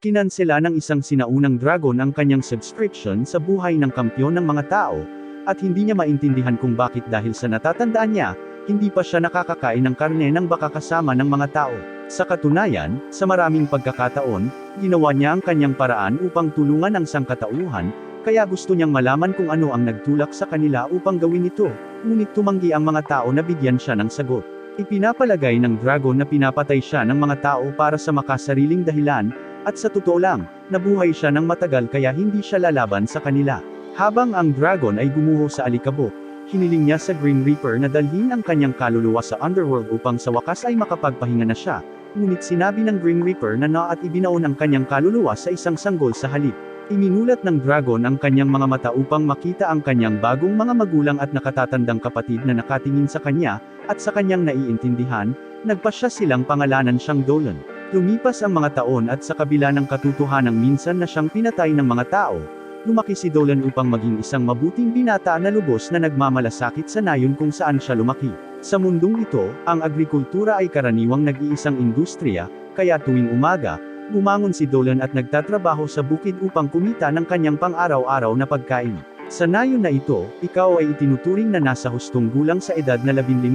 Kinansela ng isang sinaunang dragon ang kanyang subscription sa buhay ng kampyon ng mga tao, at hindi niya maintindihan kung bakit dahil sa natatandaan niya, hindi pa siya nakakakain ng karne ng baka kasama ng mga tao. Sa katunayan, sa maraming pagkakataon, ginawa niya ang kanyang paraan upang tulungan ang sangkatauhan, kaya gusto niyang malaman kung ano ang nagtulak sa kanila upang gawin ito, ngunit tumanggi ang mga tao na bigyan siya ng sagot. Ipinapalagay ng dragon na pinapatay siya ng mga tao para sa makasariling dahilan, at sa totoo lang, nabuhay siya ng matagal kaya hindi siya lalaban sa kanila. Habang ang dragon ay gumuho sa alikabok, hiniling niya sa Grim Reaper na dalhin ang kanyang kaluluwa sa underworld upang sa wakas ay makapagpahinga na siya, ngunit sinabi ng Grim Reaper na na at ibinaon ang kanyang kaluluwa sa isang sanggol sa halip. Iminulat ng dragon ang kanyang mga mata upang makita ang kanyang bagong mga magulang at nakatatandang kapatid na nakatingin sa kanya, at sa kanyang naiintindihan, nagpasya silang pangalanan siyang Dolan. Lumipas ang mga taon at sa kabila ng katotohanang minsan na siyang pinatay ng mga tao, lumaki si Dolan upang maging isang mabuting binata na lubos na nagmamalasakit sa nayon kung saan siya lumaki. Sa mundong ito, ang agrikultura ay karaniwang nag-iisang industriya, kaya tuwing umaga, bumangon si Dolan at nagtatrabaho sa bukid upang kumita ng kanyang pang-araw-araw na pagkain. Sa nayon na ito, ikaw ay itinuturing na nasa hustong gulang sa edad na 15,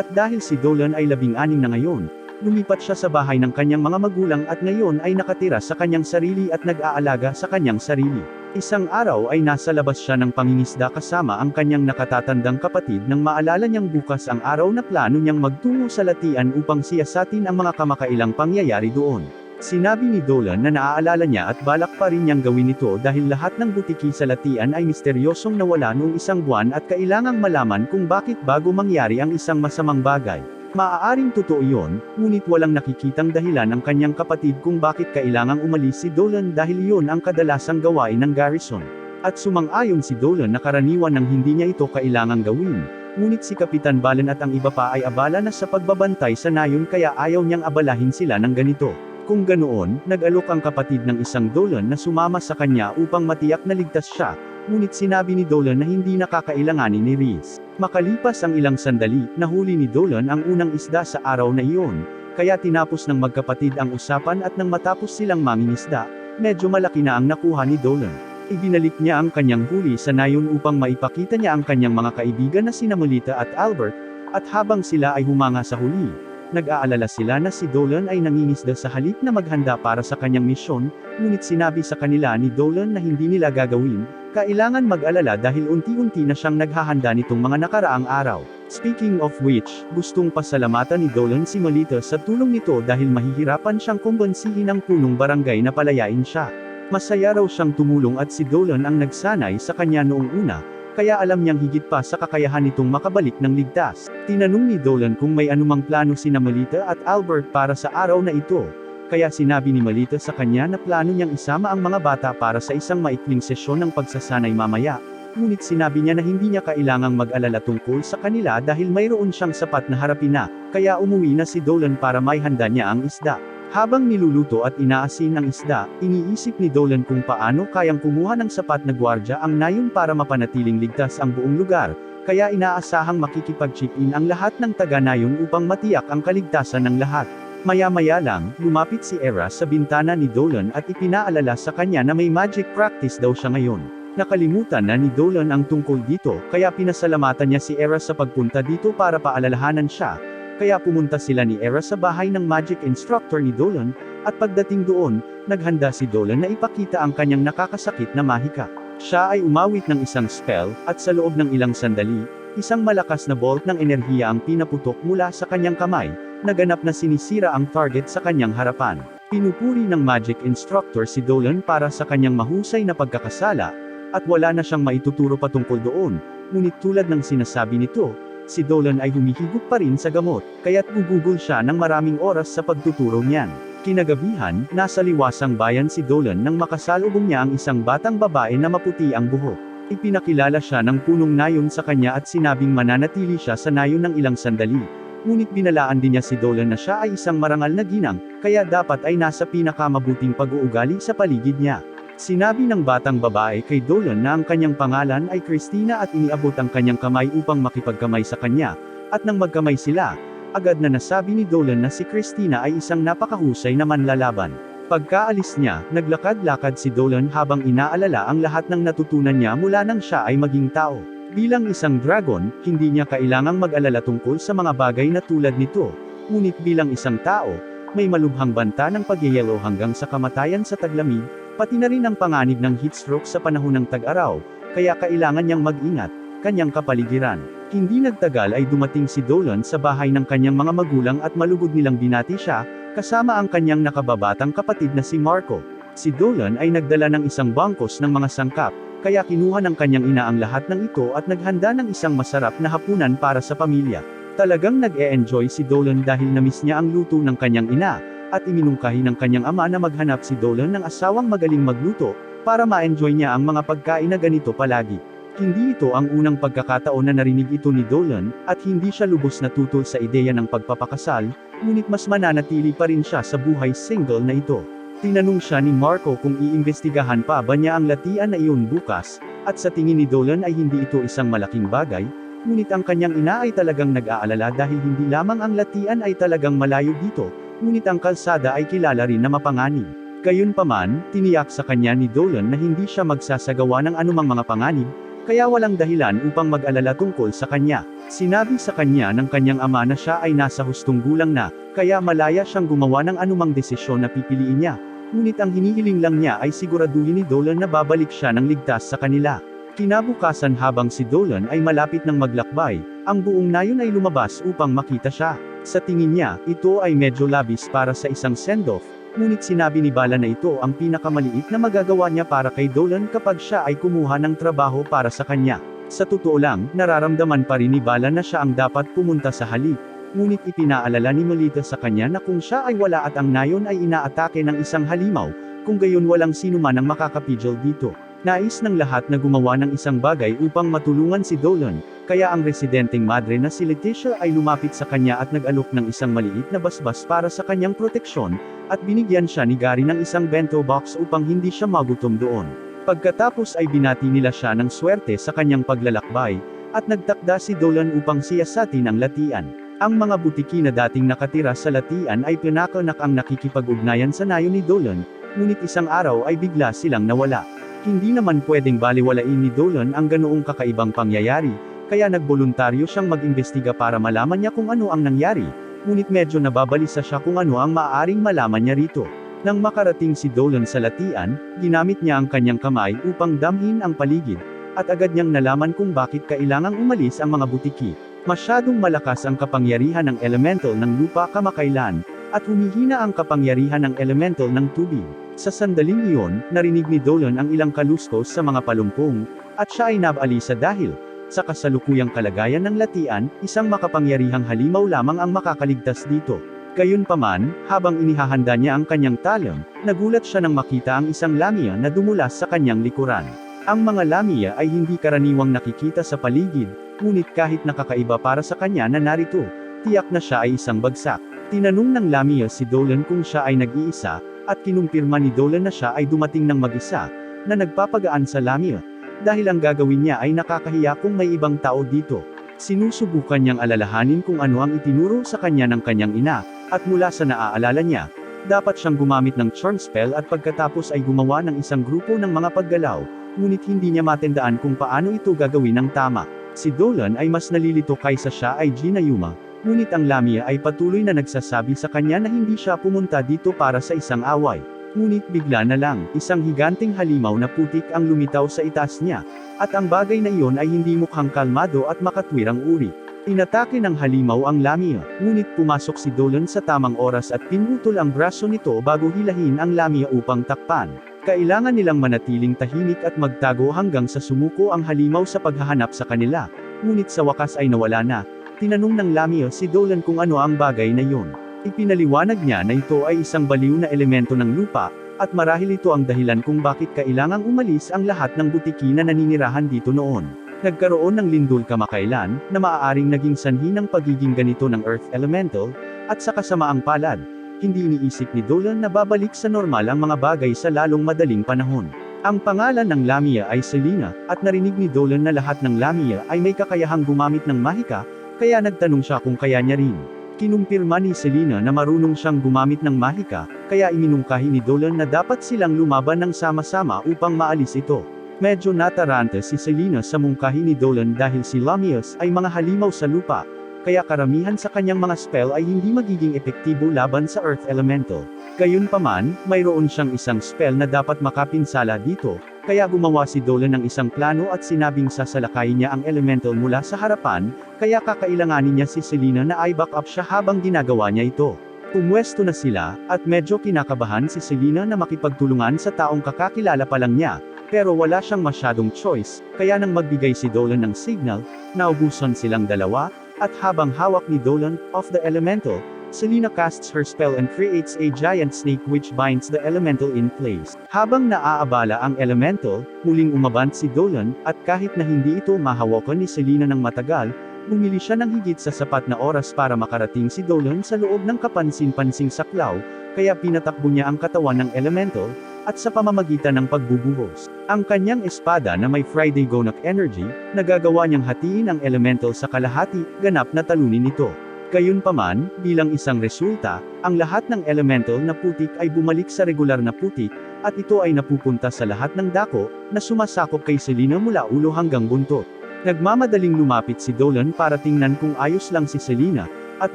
at dahil si Dolan ay 16 na ngayon, lumipat siya sa bahay ng kanyang mga magulang at ngayon ay nakatira sa kanyang sarili at nag-aalaga sa kanyang sarili. Isang araw ay nasa labas siya ng pangingisda kasama ang kanyang nakatatandang kapatid nang maalala niyang bukas ang araw na plano niyang magtungo sa latian upang siyasatin ang mga kamakailang pangyayari doon. Sinabi ni Dolan na naaalala niya at balak pa rin niyang gawin ito dahil lahat ng butiki sa latian ay misteryosong nawala noong isang buwan at kailangang malaman kung bakit bago mangyari ang isang masamang bagay. Maaaring totoo iyon, ngunit walang nakikitang dahilan ang kanyang kapatid kung bakit kailangang umalis si Dolan dahil iyon ang kadalasang gawain ng garrison. At sumang-ayon si Dolan na karaniwan ng hindi niya ito kailangang gawin, ngunit si Kapitan Balen at ang iba pa ay abala na sa pagbabantay sa nayon kaya ayaw niyang abalahin sila ng ganito. Kung ganoon, nag-alok ang kapatid ng isang Dolan na sumama sa kanya upang matiyak na ligtas siya, ngunit sinabi ni Dolan na hindi nakakailanganin ni Reese. Makalipas ang ilang sandali, nahuli ni Dolan ang unang isda sa araw na iyon, kaya tinapos ng magkapatid ang usapan at nang matapos silang mangingisda, medyo malaki na ang nakuha ni Dolan. Ibinalik niya ang kanyang huli sa nayon upang maipakita niya ang kanyang mga kaibigan na sina Melita at Albert, at habang sila ay humanga sa huli, nag-aalala sila na si Dolan ay nangingisda sa halip na maghanda para sa kanyang misyon, ngunit sinabi sa kanila ni Dolan na hindi nila gagawin, kailangan mag-alala dahil unti-unti na siyang naghahanda nitong mga nakaraang araw. Speaking of which, gustong pasalamatan ni Dolan si Melita sa tulong nito dahil mahihirapan siyang kumbansihin ang punong barangay na palayain siya. Masaya raw siyang tumulong at si Dolan ang nagsanay sa kanya noong una, kaya alam niyang higit pa sa kakayahan nitong makabalik ng ligtas. Tinanong ni Dolan kung may anumang plano sina Melita at Albert para sa araw na ito, kaya sinabi ni Melita sa kanya na plano niyang isama ang mga bata para sa isang maikling sesyon ng pagsasanay mamaya, ngunit sinabi niya na hindi niya kailangang mag-alala tungkol sa kanila dahil mayroon siyang sapat na harapin na, kaya umuwi na si Dolan para may handa niya ang isda. Habang niluluto at inaasin ang isda, iniisip ni Dolan kung paano kayang kumuha ng sapat na gwardya ang nayon para mapanatiling ligtas ang buong lugar, kaya inaasahang makikipag-chip-in ang lahat ng taga-nayon upang matiyak ang kaligtasan ng lahat. Maya-maya lang, lumapit si Era sa bintana ni Dolan at ipinaalala sa kanya na may magic practice daw siya ngayon. Nakalimutan na ni Dolan ang tungkol dito, kaya pinasalamatan niya si Era sa pagpunta dito para paalalahanan siya, kaya pumunta sila ni Era sa bahay ng magic instructor ni Dolan, at pagdating doon, naghanda si Dolan na ipakita ang kanyang nakakasakit na mahika. Siya ay umawit ng isang spell, at sa loob ng ilang sandali, isang malakas na bolt ng enerhiya ang pinaputok mula sa kanyang kamay, naganap na sinisira ang target sa kanyang harapan. Pinupuri ng magic instructor si Dolan para sa kanyang mahusay na pagkakasala, at wala na siyang maituturo patungkol doon, ngunit tulad ng sinasabi nito, si Dolan ay humihigop pa rin sa gamot, kaya't gugugol siya ng maraming oras sa pagtuturo niyan. Kinagabihan, nasa liwasang bayan si Dolan nang makasalubong niya ang isang batang babae na maputi ang buhok. Ipinakilala siya ng punong nayon sa kanya at sinabing mananatili siya sa nayon ng ilang sandali. Ngunit binalaan din niya si Dolan na siya ay isang marangal na ginang, kaya dapat ay nasa pinakamabuting pag-uugali sa paligid niya. Sinabi ng batang babae kay Dolan na ang kanyang pangalan ay Christina at iniabot ang kanyang kamay upang makipagkamay sa kanya, at nang magkamay sila, agad na nasabi ni Dolan na si Christina ay isang napakahusay na manlalaban. Pagkaalis niya, naglakad-lakad si Dolan habang inaalala ang lahat ng natutunan niya mula nang siya ay maging tao. Bilang isang dragon, hindi niya kailangang mag-alala tungkol sa mga bagay na tulad nito. Ngunit bilang isang tao, may malubhang banta ng pagyayelo hanggang sa kamatayan sa taglamig, pati na rin ang panganib ng heat stroke sa panahon ng tag-araw, kaya kailangan niyang mag-ingat, kanyang kapaligiran. Hindi nagtagal ay dumating si Dolan sa bahay ng kanyang mga magulang at malugod nilang binati siya, kasama ang kanyang nakababatang kapatid na si Marco. Si Dolan ay nagdala ng isang bangkos ng mga sangkap, kaya kinuha ng kanyang ina ang lahat ng ito at naghanda ng isang masarap na hapunan para sa pamilya. Talagang nag-e-enjoy si Dolan dahil namiss niya ang luto ng kanyang ina, at iminungkahi ng kanyang ama na maghanap si Dolan ng asawang magaling magluto, para ma-enjoy niya ang mga pagkain na ganito palagi. Hindi ito ang unang pagkakataon na narinig ito ni Dolan, at hindi siya lubos na tutol sa ideya ng pagpapakasal, ngunit mas mananatili pa rin siya sa buhay single na ito. Tinanong siya ni Marco kung iimbestigahan pa ba niya ang latian na iyon bukas, at sa tingin ni Dolan ay hindi ito isang malaking bagay, ngunit ang kanyang ina ay talagang nag-aalala dahil hindi lamang ang latian ay talagang malayo dito, ngunit ang kalsada ay kilala rin na mapanganib. Gayunpaman, tiniyak sa kanya ni Dolan na hindi siya magsasagawa ng anumang mga panganib, kaya walang dahilan upang mag-alala tungkol sa kanya. Sinabi sa kanya ng kanyang ama na siya ay nasa hustong gulang na, kaya malaya siyang gumawa ng anumang desisyon na pipiliin niya. Ngunit ang hinihiling lang niya ay siguraduhin ni Dolan na babalik siya ng ligtas sa kanila. Kinabukasan habang si Dolan ay malapit ng maglakbay, ang buong nayon ay lumabas upang makita siya. Sa tingin niya, ito ay medyo labis para sa isang send-off, ngunit sinabi ni Bala na ito ang pinakamaliit na magagawa niya para kay Dolan kapag siya ay kumuha ng trabaho para sa kanya. Sa totoo lang, nararamdaman pa rin ni Bala na siya ang dapat pumunta sa halik. Ngunit ipinaalala ni Melita sa kanya na kung siya ay wala at ang nayon ay inaatake ng isang halimaw, kung gayon walang sino man ang makakapigil dito. Nais ng lahat na gumawa ng isang bagay upang matulungan si Dolan, kaya ang residenteng madre na si Leticia ay lumapit sa kanya at nag-alok ng isang maliit na basbas para sa kanyang proteksyon, at binigyan siya ni Gary ng isang bento box upang hindi siya magutom doon. Pagkatapos ay binati nila siya ng swerte sa kanyang paglalakbay, at nagtakda si Dolan upang siyasatin ang latian. Ang mga butiki na dating nakatira sa latian ay pinakanak ang nakikipag-ugnayan sa nayo ni Dolan, ngunit isang araw ay bigla silang nawala. Hindi naman pwedeng baliwalain ni Dolan ang ganoong kakaibang pangyayari, kaya nagboluntaryo siyang mag-imbestiga para malaman niya kung ano ang nangyari, ngunit medyo nababalisa siya kung ano ang maaaring malaman niya rito. Nang makarating si Dolan sa latian, ginamit niya ang kanyang kamay upang damhin ang paligid, at agad niyang nalaman kung bakit kailangang umalis ang mga butiki. Masyadong malakas ang kapangyarihan ng elemental ng lupa kamakailan, at humihina ang kapangyarihan ng elemental ng tubig. Sa sandaling iyon, narinig ni Dolan ang ilang kaluskos sa mga palumpong, at siya ay nabalisa dahil, sa kasalukuyang kalagayan ng latian, isang makapangyarihang halimaw lamang ang makakaligtas dito. Gayunpaman, habang inihahanda niya ang kanyang talon, nagulat siya nang makita ang isang lamia na dumulas sa kanyang likuran. Ang mga lamia ay hindi karaniwang nakikita sa paligid, ngunit kahit nakakaiba para sa kanya na narito, tiyak na siya ay isang bagsak. Tinanong ng lamia si Dolan kung siya ay nag-iisa, at kinumpirma ni Dolan na siya ay dumating ng mag-isa, na nagpapagaan sa lamia. Dahil ang gagawin niya ay nakakahiya kung may ibang tao dito. Sinusubukan niyang alalahanin kung ano ang itinuro sa kanya ng kanyang ina, at mula sa naaalala niya, dapat siyang gumamit ng charm spell at pagkatapos ay gumawa ng isang grupo ng mga paggalaw, ngunit hindi niya matandaan kung paano ito gagawin ng tama. Si Dolan ay mas nalilito kaysa siya ay Jinayuma, ngunit ang Lamia ay patuloy na nagsasabi sa kanya na hindi siya pumunta dito para sa isang away. Ngunit bigla na lang, isang higanting halimaw na putik ang lumitaw sa itaas niya, at ang bagay na iyon ay hindi mukhang kalmado at makatwirang uri. Inatake ng halimaw ang Lamia, ngunit pumasok si Dolan sa tamang oras at pinutol ang braso nito bago hilahin ang Lamia upang takpan. Kailangan nilang manatiling tahimik at magtago hanggang sa sumuko ang halimaw sa paghahanap sa kanila, ngunit sa wakas ay nawala na. Tinanong ng Lamia si Dolan kung ano ang bagay na iyon. Ipinaliwanag niya na ito ay isang baliw na elemento ng lupa, at marahil ito ang dahilan kung bakit kailangang umalis ang lahat ng butiki na naninirahan dito noon. Nagkaroon ng lindol kamakailan, na maaaring naging sanhi ng pagiging ganito ng Earth Elemental, at sa kasamaang palad, hindi iniisip ni Dolan na babalik sa normal ang mga bagay sa lalong madaling panahon. Ang pangalan ng Lamia ay Selena, at narinig ni Dolan na lahat ng Lamia ay may kakayahang gumamit ng mahika, kaya nagtanong siya kung kaya niya rin. Kinumpirma ni Selena na marunong siyang gumamit ng mahika, kaya iminungkahi ni Dolan na dapat silang lumaban ng sama-sama upang maalis ito. Medyo natarante si Selena sa mungkahi ni Dolan dahil si Lamius ay mga halimaw sa lupa, kaya karamihan sa kanyang mga spell ay hindi magiging epektibo laban sa Earth Elemental. Gayunpaman, mayroon siyang isang spell na dapat makapinsala dito, kaya gumawa si Dolan ng isang plano at sinabing sasalakayin niya ang elemental mula sa harapan, kaya kakailanganin niya si Selena na i-back up siya habang ginagawa niya ito. Pumwesto na sila, at medyo kinakabahan si Selena na makipagtulungan sa taong kakakilala pa lang niya, pero wala siyang masyadong choice, kaya nang magbigay si Dolan ng signal, naubusan silang dalawa, at habang hawak ni Dolan, of the elemental, Selena casts her spell and creates a giant snake which binds the elemental in place. Habang naaabala ang elemental, muling umabant si Dolan, at kahit na hindi ito mahawakan ni Selena ng matagal, bumili siya ng higit sa sapat na oras para makarating si Dolan sa loob ng kapansin-pansing saklaw, kaya pinatakbo niya ang katawan ng elemental, at sa pamamagitan ng pagbubuhos. Ang kanyang espada na may Friday Gonak energy, nagagawa niyang hatiin ang elemental sa kalahati, ganap na talunin ito. Gayunpaman, bilang isang resulta, ang lahat ng elemental na putik ay bumalik sa regular na putik, at ito ay napupunta sa lahat ng dako, na sumasakop kay Selena mula ulo hanggang buntot. Nagmamadaling lumapit si Dolan para tingnan kung ayos lang si Selena, at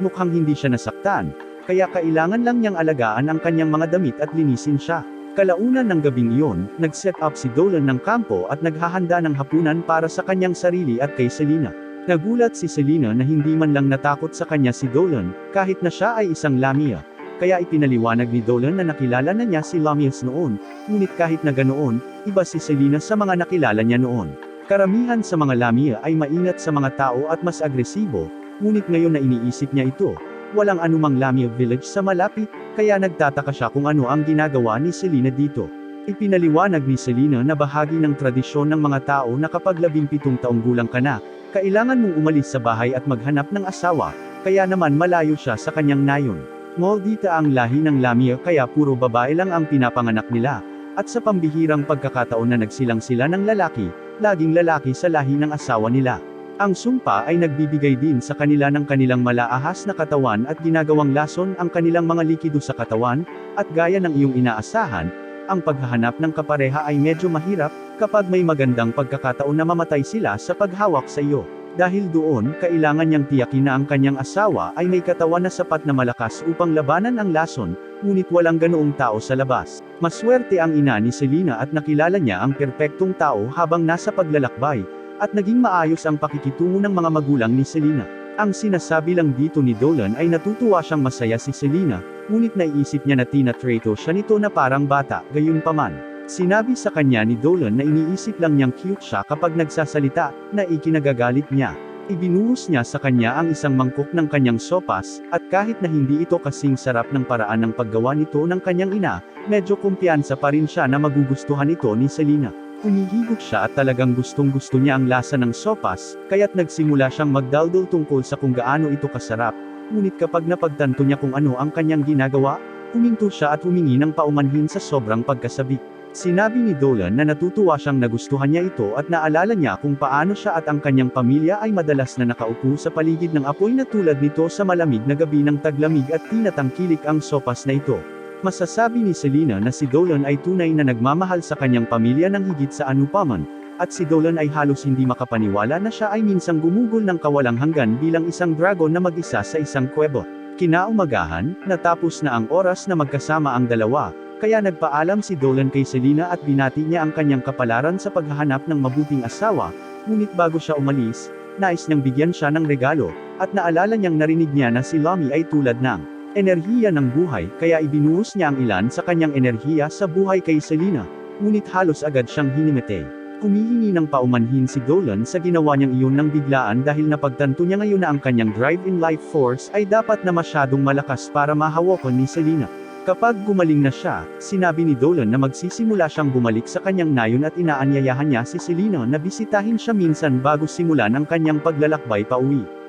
mukhang hindi siya nasaktan, kaya kailangan lang niyang alagaan ang kanyang mga damit at linisin siya. Kalaunan ng gabing iyon, nag-set up si Dolan ng kampo at naghahanda ng hapunan para sa kanyang sarili at kay Selena. Nagulat si Selena na hindi man lang natakot sa kanya si Dolan, kahit na siya ay isang Lamia. Kaya ipinaliwanag ni Dolan na nakilala na niya si Lamias noon, ngunit kahit na ganoon, iba si Selena sa mga nakilala niya noon. Karamihan sa mga Lamia ay maingat sa mga tao at mas agresibo, ngunit ngayon na iniisip niya ito, walang anumang Lamia village sa malapit, kaya nagtataka siya kung ano ang ginagawa ni Selena dito. Ipinaliwanag ni Selena na bahagi ng tradisyon ng mga tao na kapag labing pitong taong gulang ka na, kailangan mong umalis sa bahay at maghanap ng asawa, kaya naman malayo siya sa kanyang nayon. Moldita ang lahi ng Lamia kaya puro babae lang ang pinapanganak nila, at sa pambihirang pagkakataon na nagsilang sila ng lalaki, laging lalaki sa lahi ng asawa nila. Ang sumpa ay nagbibigay din sa kanila ng kanilang malaahas na katawan at ginagawang lason ang kanilang mga likido sa katawan, at gaya ng iyong inaasahan, ang paghahanap ng kapareha ay medyo mahirap, kapag may magandang pagkakataon na mamatay sila sa paghawak sa iyo. Dahil doon, kailangan niyang tiyakin na ang kanyang asawa ay may katawan na sapat na malakas upang labanan ang lason, ngunit walang ganoong tao sa labas. Maswerte ang ina ni Selena at nakilala niya ang perpektong tao habang nasa paglalakbay, at naging maayos ang pakikitungo ng mga magulang ni Selena. Ang sinasabi lang dito ni Dolan ay natutuwa siyang masaya si Selena, ngunit naiisip niya na tinatrato siya nito na parang bata, gayunpaman. Sinabi sa kanya ni Dolan na iniisip lang niyang cute siya kapag nagsasalita, na ikinagagalit niya. Ibinuhos niya sa kanya ang isang mangkok ng kanyang sopas, at kahit na hindi ito kasing sarap ng paraan ng paggawa nito ng kanyang ina, medyo kumpiyansa pa rin siya na magugustuhan ito ni Selena. Humihigop siya at talagang gustong gusto niya ang lasa ng sopas, kaya't nagsimula siyang magdaldol tungkol sa kung gaano ito kasarap, ngunit kapag napagtanto niya kung ano ang kanyang ginagawa, huminto siya at humingi ng paumanhin sa sobrang pagkasabik. Sinabi ni Dolan na natutuwa siyang nagustuhan niya ito at naalala niya kung paano siya at ang kanyang pamilya ay madalas na nakaupo sa paligid ng apoy na tulad nito sa malamig na gabi ng taglamig at tinatangkilik ang sopas na ito. Masasabi ni Selena na si Dolan ay tunay na nagmamahal sa kanyang pamilya ng higit sa anupaman, at si Dolan ay halos hindi makapaniwala na siya ay minsang gumugol ng kawalang hanggan bilang isang dragon na mag-isa sa isang kuwebo. Kinaumagahan, natapos na ang oras na magkasama ang dalawa, kaya nagpaalam si Dolan kay Selena at binati niya ang kanyang kapalaran sa paghahanap ng mabuting asawa, ngunit bago siya umalis, nais niyang bigyan siya ng regalo, at naalala niyang narinig niya na si Lami ay tulad ng enerhiya ng buhay, kaya ibinuhos niya ang ilan sa kanyang enerhiya sa buhay kay Selena, ngunit halos agad siyang hinimatay. Humihingi ng paumanhin si Dolan sa ginawa niyang iyon ng biglaan dahil napagtanto niya ngayon na ang kanyang drive in life force ay dapat na masyadong malakas para mahawakan ni Selena. Kapag gumaling na siya, sinabi ni Dolan na magsisimula siyang bumalik sa kanyang nayon at inaanyayahan niya si Selena na bisitahin siya minsan bago simulan ang kanyang paglalakbay pa uwi.